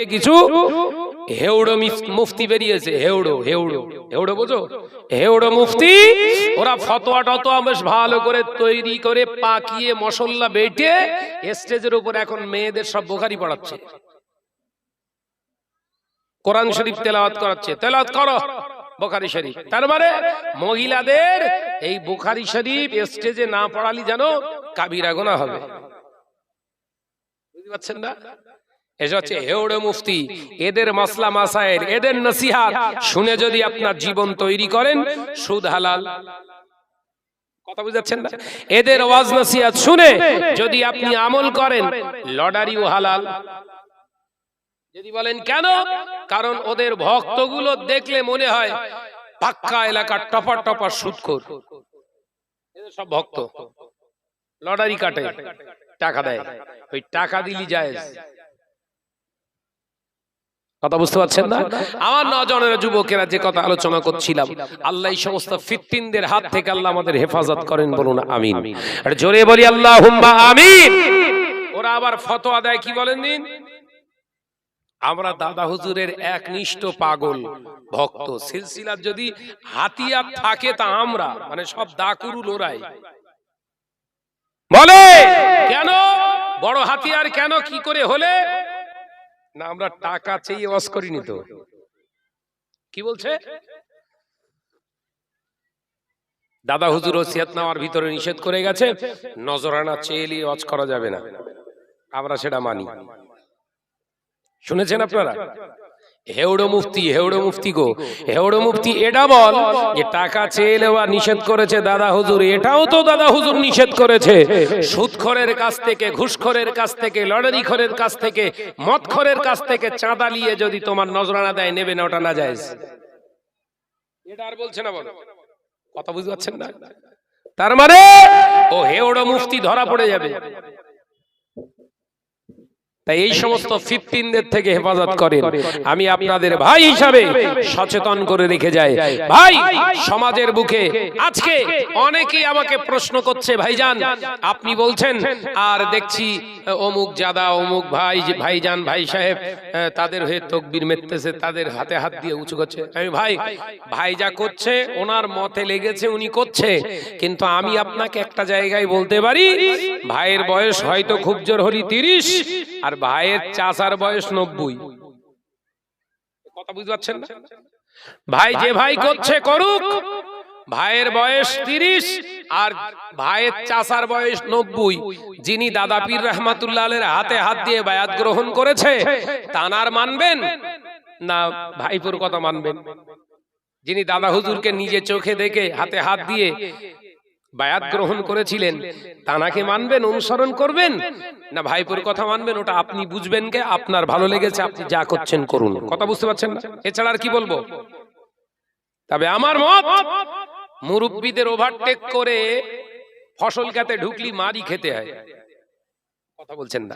থেকে কিছু হেউড়ো মুফতি বেরিয়েছে হেউড়ো হেউড়ো হেউড়ো বোঝো? হেউড়ো মুফতি, ওরা ফতোয়া টতোয়া বেশ ভালো করে তৈরি করে পাকিয়ে মশল্লা বেটে স্টেজের উপর এখন মেয়েদের সব বোখারি পড়াচ্ছে। কোরআন শরীফ তেলাওয়াত করাচ্ছে। তেলাওয়াত করো, বোখারি শরীফ। তার মানে মহিলাদের এই বোখারি শরীফ স্টেজে না পড়ালি জানো কাবিরা গোনা হবে। বুঝতে পারছেন না? হচ্ছে হেউড়ে মুফতি। এদের মাসলা মাসায়ের এদের নসিহাত। শুনে যদি আপনার জীবন তৈরি করেন সুদ হালাল। কথা বুঝাচ্ছেন না? এদের ওয়াজ নসিহাত শুনে যদি আপনি আমল করেন লটারিও হালাল। যদি বলেন কেন? কারণ ওদের ভক্তগুলো দেখলে মনে হয় পাক্কা এলাকার টপার টপার সুদখোর। এদের সব ভক্ত। লটারি কাটে টাকা দেয়। ওই টাকা দিলি যায় কথা বুঝতে পারছেন না? আমার নজনের যুবকেরা যে কথা আলোচনা করছিলাম আল্লাহ এই সমস্ত ফিফটিনদের হাত থেকে আল্লাহ আমাদের হেফাজত করেন বলুন আমিন। আর জোরে বলি আল্লাহ হুম্বা আমিন। ওরা আবার ফতোয়া দেয় কি বলেন দিন? আমরা দাদা হুজুরের একনিষ্ঠ পাগল ভক্ত। সিলসিলার যদি হাতিয়ার থাকে তা আমরা মানে সব দাকুরুল ওরাই বলে কেন? বড় হাতিয়ার কেন? কি করে হলে? না আমরা টাকা চেয়ে ওয়াজ করিনি তো। কি বলছে? দাদা হুজুর ওসিয়াত নেওয়ার ভিতরে নিষেধ করে গেছে। নজরানা চেয়ে এলিয়ে ওয়াজ করা যাবে না। আমরা সেটা মানি। শুনেছেন আপনারা? হেউড়ো মুফতি হেউড়ো মুফতি গো। হেউড়ো মুফতি, এটা বল যে টাকা চেয়ে নেওয়া নিষেধ করেছে দাদা হুজুর, এটাও তো দাদা হুজুর নিষেধ করেছে। সুদখোরের কাছ থেকে, ঘুষখোরের কাছ থেকে লটারি খোরের কাছ থেকে, মদখোরের কাছ থেকে চাঁদা নিয়ে যদি তোমার নজরানা দেয়, নেবে না, ওটা না যায় এটা আর বলছে না বলো। কথা বুঝতে পারছেন না? তার মানে ও হেউড়ো মুফতি ধরা পড়ে যাবে। তাই এই সমস্ত ফিফটিনদের থেকে হেফাজত করেন। আমি আপনাদের ভাই হিসাবে সচেতন করে রেখে যাই। ভাই সমাজের বুকে আজকে অনেকেই আমাকে প্রশ্ন করছে ভাইজান আপনি বলছেন আর দেখছি অমুক জাদা অমুক ভাই ভাইজান ভাই সাহেব তাদের হয়ে তকবির মেতেছে তাদের হাতে হাত দিয়ে উঁচু করছে। আমি ভাই ভাই যা করছে ওনার মতে লেগেছে উনি করছে। কিন্তু আমি আপনাকে একটা জায়গায় বলতে পারি ভাইয়ের বয়স হয়তো খুব জোর হলি তিরিশ আর ভাইয়ের চাচার বয়স নব্বই। কথা বুঝতে পারছেন ভাই যে ভাই করছে করুক, ভাইয়ের বয়স তিরিশ আর ভাইয়ের চাচার বয়স নব্বই। যিনি দাদা পীর রহমাতুল্লাহের হাতে হাত দিয়ে বায়াত গ্রহণ করেছে, তানার মানবেন না ভাইপুর কথা মানবেন? যিনি দাদা হুজুরকে নিজে চোখে দেখে হাতে হাত দিয়ে বায়াত গ্রহণ করেছিলেন, তানাকে মানবেন, অনুসরণ করবেন? না ভাইপুর কথা মানবেন, ওটা আপনি বুঝবেন কে? আপনার ভালো লেগেছে, আপনি যা করছেন করুন। কথা বুঝতে পারছেন না? এছাড়া আর কি বলব? তবে আমার মত, মুরব্বীদের ওভারটেক করে ফসল খেতে ঢুকলি, মারি খেতে হয়। কথা বলছেন না।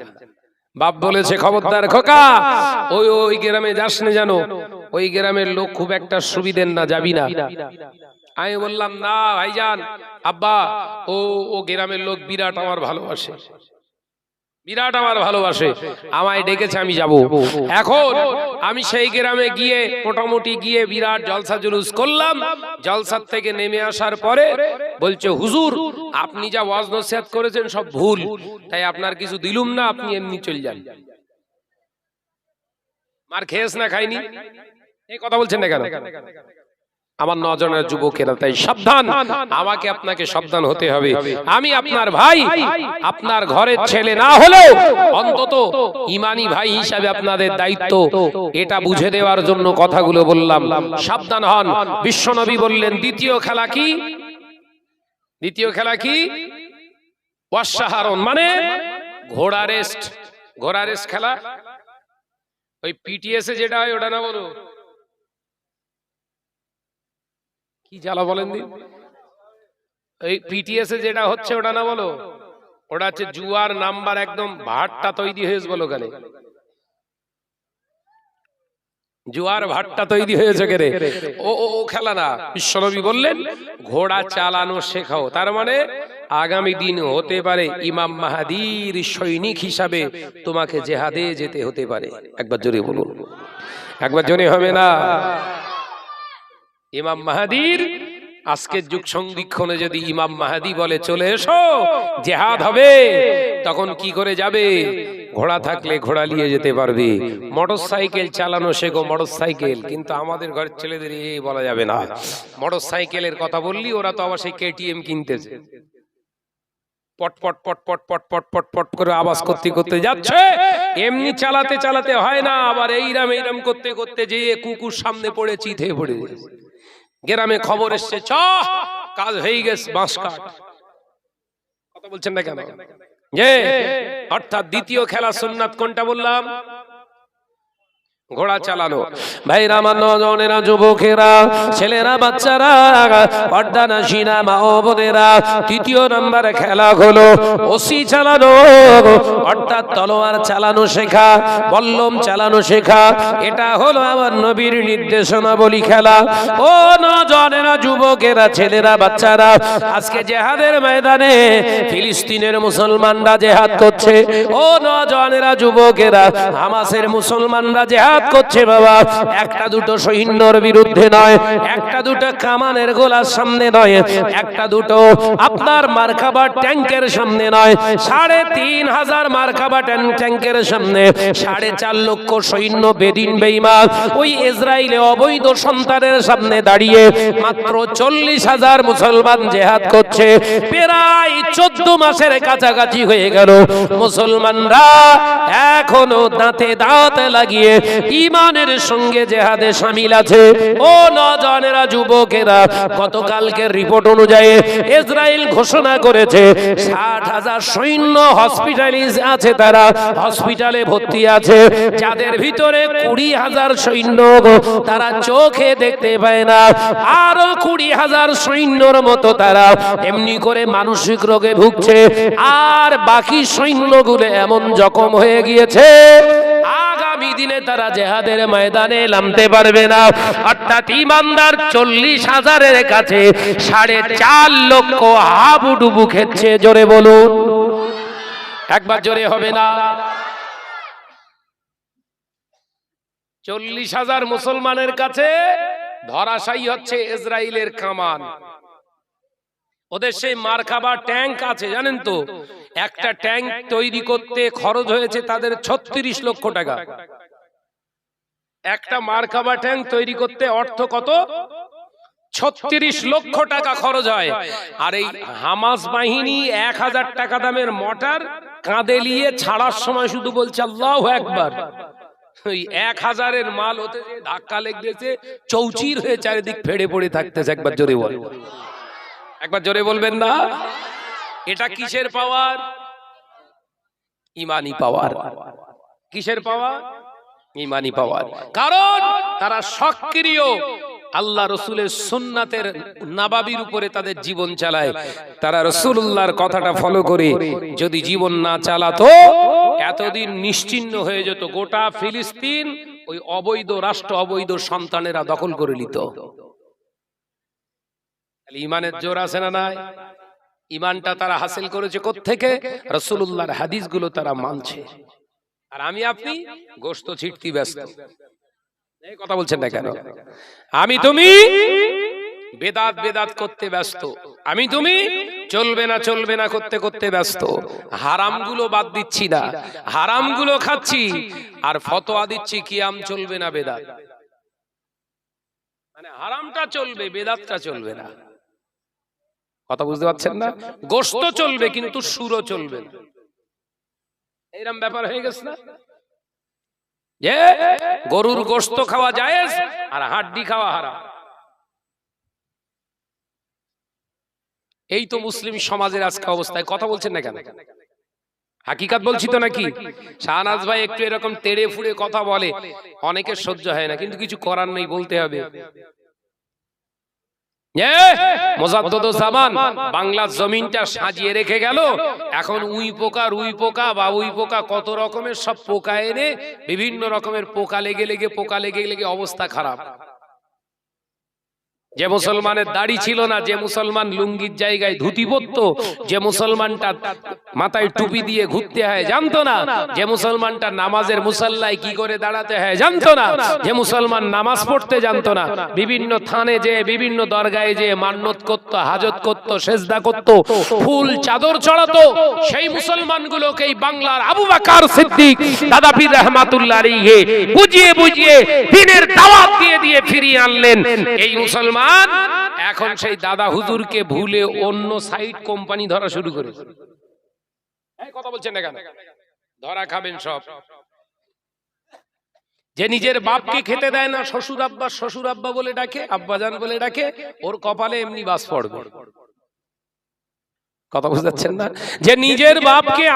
বাপ বলেছে, খবরদার খোকা, ওই ওই গ্রামে যাস না জানো, ওই গ্রামের লোক খুব একটা সুবিধের না, যাবি না। আমি বললাম, না, ভাইজান, আব্বা, ও ও গ্রামের লোক বিরাট আমার ভালোবাসে। বিরাট আমার ভালোবাসে। আমায় ডেকেছে, আমি যাব। এখন আমি সেই গ্রামে গিয়ে মোটামুটি গিয়ে বিরাট জলসা জুলুস করলাম। জলসার থেকে নেমে আসার পরে বলছে, হুজুর, আপনি যা ওয়াজ নসিহত করেছেন সব ভুল। তাই আপনার কিছু দিলুম না, আপনি এমনি চলে যান। মার খেয়েস না, খাইনি? এই কথা বলছেন না কেন? আমার নজনের যুবকেরা তাই সাবধান। আমাকে আপনাকে সাবধান হতে হবে। আমি আপনার ভাই। আপনার ঘরের ছেলে না হলেও অন্তত ইমানি ভাই হিসাবে আপনাদের দায়িত্ব। এটা বুঝে দেওয়ার জন্য কথাগুলো বললাম। সাবধান হন। বিশ্বনবী বললেন দ্বিতীয় খেলা কি? দ্বিতীয় খেলা কি? অশ্বাহারণ মানে ঘোড়া রেস্ট। ঘোড়া রেস্ট খেলা? ওই পিটিএস এ যেটা হয় ওটা না বলো? কি জ্বালা বলেন দিন? এই পিটিএস যেটা হচ্ছে, ওটা না বলো? ওটা হচ্ছে জুয়ার নাম্বার একদম ভাটটা তৈরি হয়েছে বলো ওখানে জুয়ার ভাটটা তৈরি হয়েছে ও ও খেলা না। বিশ্বনবী বললেন, ঘোড়া চালানো শেখাও। তার মানে আগামী দিন হতে পারে ইমাম মাহাদির সৈনিক হিসাবে তোমাকে জেহাদে যেতে হতে পারে। একবার জোরে বলুন। একবার জোরে হবে না? ইমাম মাহাদির? আজকের যুগ সংরক্ষণে যদি ইমাম মাহাদি বলে চলে এসো জেহাদ হবে। তখন কি করে যাবে? ঘোড়া থাকলে ঘোড়া নিয়ে যেতে পারবে। মোটর সাইকেল চালানো শেখো মোটর সাইকেল কিন্তু আমাদের ঘরের ছেলেদের এ বলা যাবে না। মোটর সাইকেলের কথা বললি ওরা তো আবার সেই কেটিএম কিনতেছে। পট পট পট পট পট পট পট পট করে আওয়াজ করতে করতে যাচ্ছে। এমনি চালাতে চালাতে হয় না। আবার এইরাম এইরাম করতে করতে যে কুকুর সামনে পড়ে চিথে পড়ে। গ্রামে খবর এসছে, চ, কাজ হয়ে গেছে, বাঁশ কাঠ। কথা বলছেন না কেন? অর্থাৎ দ্বিতীয় খেলা সুন্নাত কোনটা বললাম? ঘোড়া চালানো ভাইরা আমার নজনেরা যুবকেরা ছেলেরা বাচ্চারা পর্দানা সিনা মা ও বোনেরা তৃতীয় নম্বরে খেলা হলো। ওসি চালানো অর্থাৎ তলোয়ার চালানো শেখা বল্লম চালানো শেখা। এটা হলো আমার নবীর নির্দেশনা বলি খেলা। ও নজনেরা যুবকেরা ছেলেরা বাচ্চারা আজকে জেহাদের ময়দানে ফিলিস্তিনের মুসলমানরা জেহাদ করছে। ও নজনেরা যুবকেরা হামাসের মুসলমানরা জেহাদ করছে বাবা। একটা দুটো সৈন্যর বিরুদ্ধে নয়, একটা দুটো কামানের গোলার সামনে নয়, একটা দুটো আপনার মার্কাবা ট্যাঙ্কের সামনে নয়, সাড়ে তিন হাজার মার্কাবা ট্যাঙ্কের সামনে, সাড়ে চার লক্ষ সৈন্য বেদিন বেইমান ওই ইসরায়েলে অবৈধ সন্তানের সামনে দাঁড়িয়ে মাত্র চল্লিশ হাজার মুসলমান জেহাদ করছে। প্রায় চোদ্দ মাসের কাছাকাছি হয়ে গেল। মুসলমানরা এখনও দাঁতে দাঁত লাগিয়ে ইমানের সঙ্গে জেহাদে সামিল আছে। ও নজনেরা, যুবকেরা গতকালকে রিপোর্ট অনুযায়ী ইসরায়েল ঘোষণা করেছে, ষাট হাজার সৈন্য হসপিটালিজ আছে তারা, হসপিটালে ভর্তি আছে। যাদের ভিতরে কুড়ি হাজার সৈন্য তারা চোখে দেখতে পায় না। আরও কুড়ি হাজার সৈন্যর মতো তারা এমনি করে মানসিক রোগে ভুগছে। আর বাকি সৈন্যগুলো এমন জখম হয়ে গিয়েছে। দিনে তারা জেহাদের ময়দানে নামতে পারবে না। অর্থাৎ ইমানদার চল্লিশ হাজারের কাছে সাড়ে চার লক্ষ হাবুডুবু খেচ্ছে, জোরে বলুন। একবার জোরে হবে না। চল্লিশ হাজার মুসলমানের কাছে ধরাশায়ী হচ্ছে ইসরায়েলের কামান। ওদের সেই মার্কাবা ট্যাঙ্ক আছে, জানেন তো? একটা ট্যাঙ্ক তৈরি করতে খরচ হয়েছে তাদের ছত্রিশ লক্ষ টাকা। একটা মার্কাবা ট্যাঙ্ক তৈরি করতে অর্থ কত? ছত্রিশ লক্ষ টাকা খরচ হয়। আর এই হামাস বাহিনী এক হাজার টাকা দামের মটার কাঁদে নিয়ে ছাড়ার সময় শুধু বলছে, আল্লাহ একবার ওই এক হাজারের মাল হতে ধাক্কা লেগেছে, চৌচির হয়ে চারিদিক ফেড়ে পড়ে থাকতেছে, একবার জোরে বল। একবার জোরে বলবেন না। এটা কিসের পাওয়ার? ইমানি পাওয়ার। কিসের পাওয়ার? ইমানি পাওয়ার। কারণ তারা সক্রিয়। আল্লাহ রসুলের সুন্নাতের নাবাবির উপরে তাদের জীবন চালায়। তারা রসুল্লাহর কথাটা ফলো করে। যদি জীবন না চালাতো এতদিন নিশ্চিন্ন হয়ে যেত গোটা ফিলিস্তিন ওই অবৈধ রাষ্ট্র অবৈধ সন্তানেরা দখল করে নিত। তাহলে ইমানের জোর আছে না নাই? ইমানটা তারা হাসিল করেছে থেকে রসুল্লাহর হাদিসগুলো তারা মানছে। আর আমি আপনি গোস্ত ছিটতি ব্যস্ত। কথা বলছেন না কেন? আমি তুমি বেদাত বেদাত করতে ব্যস্ত। আমি তুমি চলবে না চলবে না করতে করতে ব্যস্ত। হারামগুলো বাদ দিচ্ছি না। হারামগুলো খাচ্ছি। আর ফতোয়া দিচ্ছি কি আম চলবে না বেদাত। মানে হারামটা চলবে, বেদাতটা চলবে না। কথা বুঝতে পারছেন না? গোস্ত চলবে, কিন্তু সুরও চলবে না। এইরকম ব্যাপার হয়ে গেছে না? যে গরুর গোস্ত খাওয়া যায় আর হাড্ডি খাওয়া হারাম। এই তো মুসলিম সমাজের আজকে অবস্থায়। কথা বলছেন না কেন? হাকিকাত বলছি তো নাকি? শাহনাজ ভাই একটু এরকম তেড়ে ফুড়ে কথা বলে, অনেকের সহ্য হয় না, কিন্তু কিছু করার নেই, বলতে হবে। বাংলার জমিনটা সাজিয়ে রেখে গেল। এখন উই পোকা, রুই পোকা বা উই পোকা কত রকমের সব পোকা এনে বিভিন্ন রকমের পোকা লেগে লেগে, পোকা লেগে লেগে অবস্থা খারাপ। যে মুসলমানের দাড়ি ছিল না, যে মুসলমান লুঙ্গির জায়গায় ধুতি পরতো, যে মুসলমানটা মাথায় টুপি দিয়ে ঘুরতে হয়, জানতো না। যে মুসলমানটা নামাজের মুসল্লায় কি করে দাঁড়াতে হয়, জানতো না। যে মুসলমান নামাজ পড়তে জানতো না। বিভিন্ন থানে যে বিভিন্ন দরগায় যে মান্নত করত, হাজত করত, সেজদা করত, ফুল চাদর চড়াতো। সেই মুসলমানগুলোকে বাংলার আবু বাকার সিদ্দিক, দাদা পীর রহমাতুল্লাহ বুঝিয়ে বুঝিয়ে দিনের দাওয়াত দিয়ে দিয়ে ফিরিয়ে আনলেন। এই মুসলমান এখন সেই দাদা হুজুরকে ভুলে অন্য সাইড কোম্পানি ধরা শুরু করেছে। কথা বলছেন ধরা খাবেন সব। যে নিজের বাপকে খেতে দেয় না, শ্বশুর আব্বা শ্বশুর আব্বা বলে ডাকে, আব্বাজান বলে ডাকে, ওর কপালে এমনি বাস পড়বে। কথা বুঝতে না? যে নিজের বাপকে